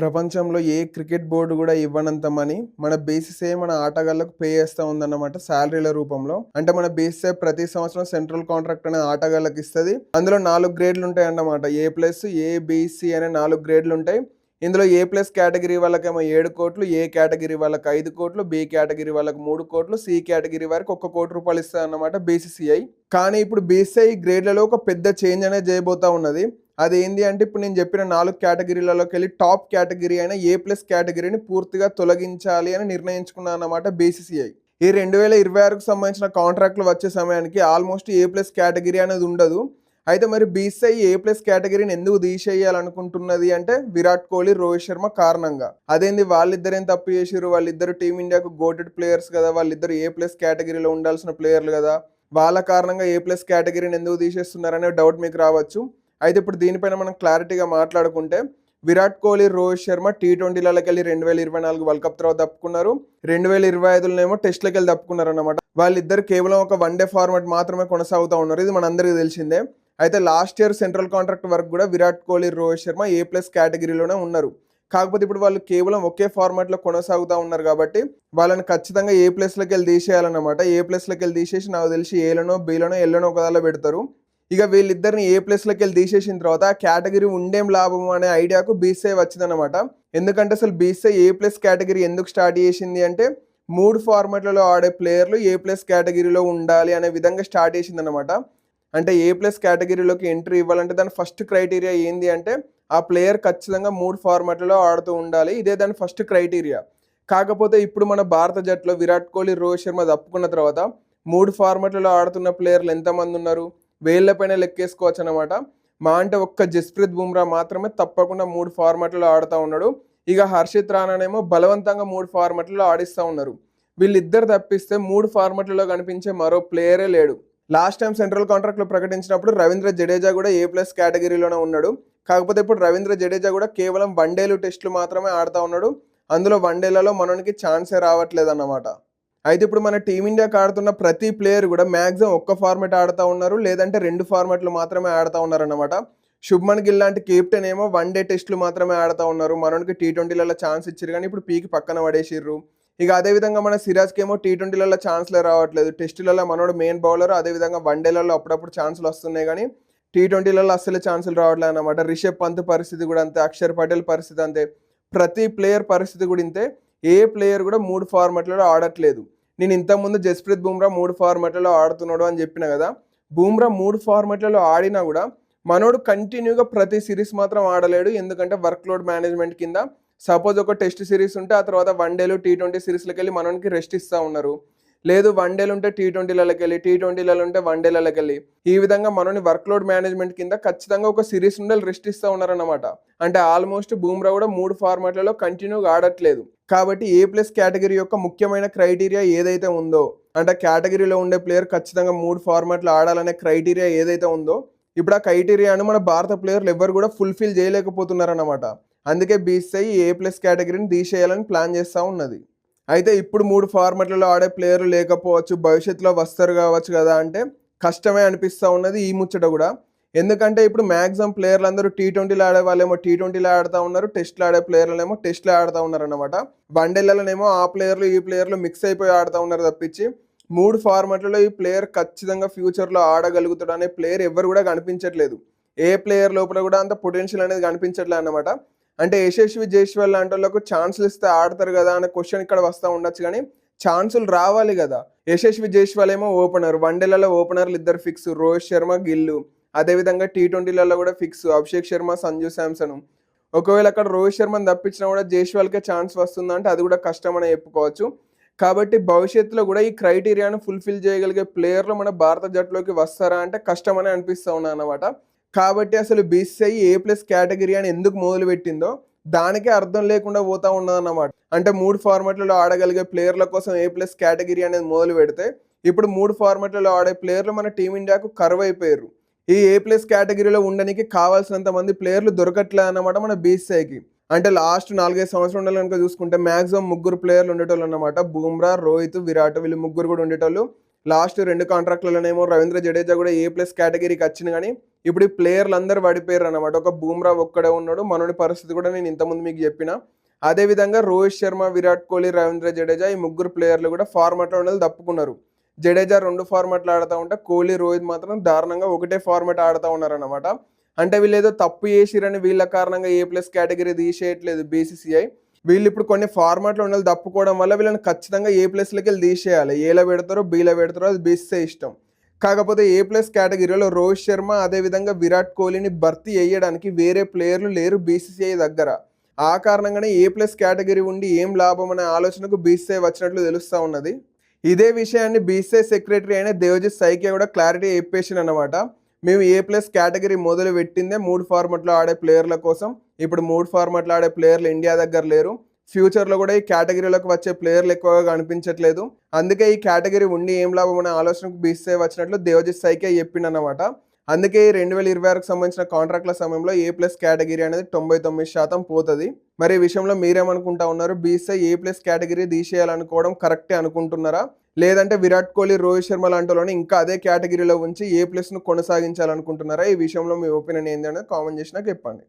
ప్రపంచంలో ఏ cricket board కూడా ఇవ్వనంత money మన బేసిసే మన ఆటగాళ్ళకు పే చేస్తూ ఉందన్నమాట శాలరీల రూపంలో. అంటే మన బేసిసే ప్రతి సంవత్సరం సెంట్రల్ కాంట్రాక్ట్ అనే ఆటగాళ్ళకి ఇస్తుంది. అందులో నాలుగు గ్రేడ్లు ఉంటాయి అన్నమాట ఏ ప్లస్ ఏ బీసీ అనే నాలుగు గ్రేడ్లు ఉంటాయి. ఇందులో ఏ ప్లస్ కేటగిరీ వాళ్ళకేమో ఏడు కోట్లు ఏ కేటగిరీ వాళ్ళకి ఐదు కోట్లు బి కేటగిరీ వాళ్ళకి మూడు కోట్లు సి కేటగిరీ వారికి ఒక్క కోటి రూపాయలు ఇస్తుంది అన్నమాట బీసీసీఐ. కానీ ఇప్పుడు బీసీఐ గ్రేడ్లలో ఒక పెద్ద చేంజ్ అనేది చేయబోతా ఉన్నది. అది ఏంటి అంటే ఇప్పుడు నేను చెప్పిన నాలుగు కేటగిరీలలోకి వెళ్ళి టాప్ కేటగిరీ అయిన ఏ ప్లస్ కేటగిరీని పూర్తిగా తొలగించాలి అని నిర్ణయించుకున్నాను అన్నమాట బీసీసీఐ ఈ రెండు వేల ఇరవై ఆరుకు సంబంధించిన కాంట్రాక్ట్లు వచ్చే సమయానికి ఆల్మోస్ట్ ఏ ప్లస్ కేటగిరీ అనేది ఉండదు. అయితే మరి బీసీఐ ఏ ప్లస్ కేటగిరీని ఎందుకు తీసేయాలనుకుంటున్నది అంటే విరాట్ కోహ్లీ రోహిత్ శర్మ కారణంగా. అదేంది వాళ్ళిద్దరేం తప్పు చేసిరు వాళ్ళిద్దరు టీమిండియాకు గోటెడ్ ప్లేయర్స్ కదా. వాళ్ళిద్దరు ఏ ప్లస్ కేటగిరీలో ఉండాల్సిన ప్లేయర్లు కదా. వాళ్ళ కారణంగా ఏ ప్లస్ కేటగిరీని ఎందుకు తీసేస్తున్నారనే డౌట్ మీకు రావచ్చు. అయితే ఇప్పుడు దీనిపైన మనం క్లారిటీగా మాట్లాడుకుంటే విరాట్ కోహ్లీ రోహిత్ శర్మ టీ ట్వంటీలకి వెళ్ళి రెండు వేల ఇరవై నాలుగు వరల్డ్ కప్ తర్వాత తప్పుకున్నారు రెండు వేల ఇరవై ఐదులోనేమో టెస్ట్లకి వెళ్ళి తప్పుకున్నారు అనమాట వాళ్ళిద్దరు కేవలం ఒక వన్ డే ఫార్మాట్ మాత్రమే కొనసాగుతూ ఉన్నారు. ఇది మనందరికీ తెలిసిందే. అయితే లాస్ట్ ఇయర్ సెంట్రల్ కాంట్రాక్ట్ వరకు కూడా విరాట్ కోహ్లీ రోహిత్ శర్మ ఏ ప్లస్ కేటగిరీలోనే ఉన్నారు. కాకపోతే ఇప్పుడు వాళ్ళు కేవలం ఒకే ఫార్మాట్లో కొనసాగుతూ ఉన్నారు కాబట్టి వాళ్ళని ఖచ్చితంగా ఏ ప్లేస్లోకి వెళ్ళి తీసేయాలన్నమాట. ఏ ప్లేస్లోకి వెళ్ళి తీసేసి నాకు తెలిసి ఏలనో బీలనో ఎల్లనో ఒకదాలో పెడతారు. ఇక వీళ్ళిద్దరిని ఏ ప్లేస్లోకి వెళ్ళి తీసేసిన తర్వాత కేటగిరీ ఉండేం లాభం అనే ఐడియాకు బీసీఐ వచ్చిందనమాట ఎందుకంటే అసలు బీసీఐ ఏ ప్లస్ కేటగిరీ ఎందుకు స్టార్ట్ చేసింది అంటే మూడు ఫార్మాట్లలో ఆడే ప్లేయర్లు ఏ ప్లస్ కేటగిరీలో ఉండాలి అనే విధంగా స్టార్ట్ చేసింది అనమాట అంటే ఏ ప్లస్ కేటగిరీలోకి ఎంట్రీ ఇవ్వాలంటే దాని ఫస్ట్ క్రైటీరియా ఏంది అంటే ఆ ప్లేయర్ ఖచ్చితంగా మూడు ఫార్మాట్లలో ఆడుతూ ఉండాలి. ఇదే దాని ఫస్ట్ క్రైటీరియా కాకపోతే ఇప్పుడు మన భారత జట్టులో విరాట్ కోహ్లీ రోహిత్ శర్మ తప్పుకున్న తర్వాత మూడు ఫార్మాట్లలో ఆడుతున్న ప్లేయర్లు ఎంతమంది ఉన్నారు? వేళ్ళపైన లెక్కేసుకోవచ్చు అనమాట మా అంటే ఒక్క జస్ప్రీత్ బుమ్రా మాత్రమే తప్పకుండా మూడు ఫార్మాట్లలో ఆడుతూ ఉన్నాడు. ఇక హర్షిత్ రానానేమో బలవంతంగా మూడు ఫార్మాట్లలో ఆడిస్తూ ఉన్నారు. వీళ్ళిద్దరు తప్పిస్తే మూడు ఫార్మాట్లలో కనిపించే మరో ప్లేయరే లేడు. లాస్ట్ టైం సెంట్రల్ కాంట్రాక్ట్లో ప్రకటించినప్పుడు రవీంద్ర జడేజా కూడా ఏ ప్లస్ కేటగిరీలోనే ఉన్నాడు. కాకపోతే ఇప్పుడు రవీంద్ర జడేజా కూడా కేవలం వన్డేలు టెస్టులు మాత్రమే ఆడుతూ ఉన్నాడు. అందులో వన్డేలలో మనకి ఛాన్సే రావట్లేదు అన్నమాట అయితే ఇప్పుడు మన టీమిండియాకి ఆడుతున్న ప్రతి ప్లేయర్ కూడా మ్యాక్సిమం ఒక్క ఫార్మాట్ ఆడుతూ ఉన్నారు. లేదంటే రెండు ఫార్మాట్లు మాత్రమే ఆడుతూ ఉన్నారన్నమాట. శుభ్మన్ గిల్ లాంటి కెప్టెన్ ఏమో వన్ డే టెస్టులు మాత్రమే ఆడుతూ ఉన్నారు. మనోనికి టీ ట్వంటీలలో ఛాన్స్ ఇచ్చారు కానీ ఇప్పుడు పీకి పక్కన పడేసిర్రు. ఇక అదేవిధంగా మన సిరాజ్కి ఏమో టీ ట్వంటీలలో ఛాన్స్లే రావట్లేదు. టెస్టులలో మనోడు మెయిన్ బౌలర్ అదేవిధంగా వన్ డేలలో అప్పుడప్పుడు ఛాన్సులు వస్తున్నాయి కానీ టీ ట్వంటీలలో అస్సలు ఛాన్సులు రావట్లేదు అనమాట రిషబ్ పంత్ పరిస్థితి కూడా అంతే అక్షర్ పటేల్ పరిస్థితి అంతే. ప్రతి ప్లేయర్ పరిస్థితి కూడా ఇంతే. ఏ ప్లేయర్ కూడా మూడు ఫార్మాట్లలో ఆడట్లేదు. నేను ఇంతకుముందు జస్ప్రీత్ బుమ్రా మూడు ఫార్మాట్లలో ఆడుతున్నాడు అని చెప్పిన కదా బూమ్రా మూడు ఫార్మాట్లలో ఆడినా కూడా మనోడు కంటిన్యూగా ప్రతి సిరీస్ మాత్రం ఆడలేడు. ఎందుకంటే వర్క్ లోడ్ మేనేజ్మెంట్ కింద సపోజ్ ఒక టెస్ట్ సిరీస్ ఉంటే ఆ తర్వాత వన్ డేలు టీ ట్వంటీ సిరీస్లకు వెళ్ళి మనోడికి రెస్ట్ ఇస్తూ ఉన్నారు. లేదు వన్ డేలు ఉంటే టీ ట్వంటీలకి వెళ్ళి టీ ట్వంటీలలో ఉంటే వన్ డేలకి వెళ్ళి ఈ విధంగా మనని వర్క్ లోడ్ మేనేజ్మెంట్ కింద ఖచ్చితంగా ఒక సిరీస్ నుండి రెస్ట్ ఇస్తూ ఉన్నారన్నమాట. అంటే ఆల్మోస్ట్ బూమ్రా కూడా మూడు ఫార్మాట్లలో కంటిన్యూగా ఆడట్లేదు. కాబట్టి ఏ ప్లస్ కేటగిరీ యొక్క ముఖ్యమైన క్రైటీరియా ఏదైతే ఉందో అంటే కేటగిరీలో ఉండే ప్లేయర్ ఖచ్చితంగా మూడు ఫార్మాట్లు ఆడాలనే క్రైటీరియా ఏదైతే ఉందో ఇప్పుడు ఆ క్రైటీరియాను మన భారత ప్లేయర్లు ఎవరు కూడా ఫుల్ఫిల్ చేయలేకపోతున్నారన్నమాట. అందుకే బీసీఐ ఏ ప్లస్ కేటగిరీని తీసేయాలని ప్లాన్ చేస్తూ ఉన్నది. అయితే ఇప్పుడు మూడు ఫార్మాట్లలో ఆడే ప్లేయర్లు లేకపోవచ్చు భవిష్యత్తులో వస్తారు కావచ్చు కదా అంటే కష్టమే అనిపిస్తూ ఉన్నది ఈ ముచ్చట కూడా. ఎందుకంటే ఇప్పుడు మ్యాక్సిమం ప్లేయర్లు అందరూ టీ ట్వంటీలో ఆడే వాళ్ళేమో టీ ట్వంటీలో ఆడుతూ ఉన్నారు టెస్ట్లు ఆడే ప్లేయర్లనేమో టెస్ట్లో ఆడుతూ ఉన్నారు అనమాట వన్డేలలోనేమో ఆ ప్లేయర్లు ఈ ప్లేయర్లు మిక్స్ అయిపోయి ఆడుతూ ఉన్నారు తప్పించి మూడు ఫార్మాట్లలో ఈ ప్లేయర్ ఖచ్చితంగా ఫ్యూచర్లో ఆడగలుగుతాడు అనే ప్లేయర్ ఎవరు కూడా కనిపించట్లేదు. ఏ ప్లేయర్ లోపల కూడా అంత పొటెన్షియల్ అనేది కనిపించట్లేదు అనమాట అంటే యశస్వి జైస్వాల్ లాంటి వాళ్ళకు ఛాన్సులు ఇస్తే ఆడతారు కదా అనే క్వశ్చన్ ఇక్కడ వస్తూ ఉండొచ్చు కానీ ఛాన్సులు రావాలి కదా. యశస్వి జైస్వాల్ ఏమో ఓపెనర్ వన్డేలలో ఓపెనర్లు ఇద్దరు ఫిక్స్ రోహిత్ శర్మ గిల్లు. అదేవిధంగా టీ ట్వంటీలలో కూడా ఫిక్స్ అభిషేక్ శర్మ సంజు శాంసన్. ఒకవేళ అక్కడ రోహిత్ శర్మని తప్పించినా కూడా జైస్వాల్కే ఛాన్స్ వస్తుందంటే అది కూడా కష్టం అని చెప్పుకోవచ్చు. కాబట్టి భవిష్యత్తులో కూడా ఈ క్రైటీరియాను ఫుల్ఫిల్ చేయగలిగే ప్లేయర్లు మన భారత జట్టులోకి వస్తారా అంటే కష్టమని అనిపిస్తూ ఉన్నా అనమాట కాబట్టి అసలు బీసీఐ ఏ ప్లస్ కేటగిరీ అని ఎందుకు మొదలు పెట్టిందో దానికే అర్థం లేకుండా పోతా ఉన్నదన్నమాట. అంటే మూడు ఫార్మాట్లలో ఆడగలిగే ప్లేయర్ల కోసం ఏ ప్లస్ కేటగిరీ అనేది మొదలు పెడితే ఇప్పుడు మూడు ఫార్మాట్లలో ఆడే ప్లేయర్లు మన టీమిండియాకు కరువు అయిపోయారు. ఈ ఏ ప్లస్ కేటగిరీలో ఉండడానికి కావాల్సినంత మంది ప్లేయర్లు దొరకట్లేదు అన్నమాట మన బీసీఐకి అంటే లాస్ట్ నాలుగైదు సంవత్సరాలు కనుక చూసుకుంటే మ్యాక్సిమం ముగ్గురు ప్లేయర్లు ఉండేటోళ్ళు అన్నమాట. బూమ్రా రోహిత్ విరాట్ వీళ్ళు ముగ్గురు కూడా ఉండేటోళ్ళు. లాస్ట్ రెండు కాంట్రాక్ట్లలోనేమో రవీంద్ర జడేజా కూడా ఏ ప్లస్ కేటగిరీకి వచ్చింది కానీ ఇప్పుడు ఈ ప్లేయర్లు అందరూ పడిపోయారు అనమాట ఒక బూమ్రా ఒక్కడే ఉన్నాడు. మనోడి పరిస్థితి కూడా నేను ఇంతకుముందు మీకు చెప్పిన. అదేవిధంగా రోహిత్ శర్మ విరాట్ కోహ్లీ రవీంద్ర జడేజా ఈ ముగ్గురు ప్లేయర్లు కూడా ఫార్మాట్లో ఉన్నది తప్పుకున్నారు. జడేజా రెండు ఫార్మాట్లు ఆడుతూ ఉంటే కోహ్లీ రోహిత్ మాత్రం దారుణంగా ఒకటే ఫార్మాట్ ఆడుతూ ఉన్నారనమాట అంటే వీళ్ళు ఏదో తప్పు చేసిరని వీళ్ళ కారణంగా ఏ ప్లస్ కేటగిరీ తీసేయట్లేదు బీసీసీఐ. వీళ్ళు ఇప్పుడు కొన్ని ఫార్మాట్లో ఉండాలి తప్పుకోవడం వల్ల వీళ్ళని ఖచ్చితంగా ఏ ప్లస్లోకి వెళ్ళి తీసేయాలి. ఏలో పెడతారో బీలో పెడతారో అది బీసీసీ ఇష్టం. కాకపోతే ఏ ప్లస్ కేటగిరీలో రోహిత్ శర్మ అదేవిధంగా విరాట్ కోహ్లీని భర్తీ చేయడానికి వేరే ప్లేయర్లు లేరు బీసీసీఐ దగ్గర. ఆ కారణంగానే ఏ ప్లస్ కేటగిరీ ఉండి ఏం లాభం అనే ఆలోచనకు బీసీఐ వచ్చినట్లు తెలుస్తూ ఉన్నది. ఇదే విషయాన్ని బీసీఐ సెక్రటరీ అయిన దేవజిత్ సైకే కూడా క్లారిటీ చెప్పేసింది అనమాట మేము ఏ ప్లస్ కేటగిరీ మొదలు పెట్టిందే మూడు ఫార్మాట్లో ఆడే ప్లేయర్ల కోసం. ఇప్పుడు మూడు ఫార్మాట్లో ఆడే ప్లేయర్లు ఇండియా దగ్గర లేరు. ఫ్యూచర్లో కూడా ఈ కేటగిరీలోకి వచ్చే ప్లేయర్లు ఎక్కువగా కనిపించట్లేదు. అందుకే ఈ కేటగిరీ ఉండి ఏం లాభం అనే ఆలోచనకు బీసీఐ వచ్చినట్లు దేవజిత్ సైకే చెప్పిండనమాట అందుకే ఈ రెండు వేల ఇరవై ఆరుకు సంబంధించిన కాంట్రాక్ట్ల సమయంలో ఏ ప్లస్ కేటగిరీ అనేది తొంభై తొమ్మిది శాతం పోతుంది. మరి ఈ విషయంలో మీరేమనుకుంటా ఉన్నారు? బీసీఐ ఏ ప్లస్ కేటగిరీ తీసేయాలనుకోవడం కరెక్టే అనుకుంటున్నారా? లేదంటే విరాట్ కోహ్లీ రోహిత్ శర్మ లాంటి ఇంకా అదే కేటగిరీలో ఉంచి ఏ ప్లస్ను కొనసాగించాలనుకుంటున్నారా? ఈ విషయంలో మీ ఒపీనియన్ ఏంటి అనేది కామెంట్ చేసినా చెప్పండి.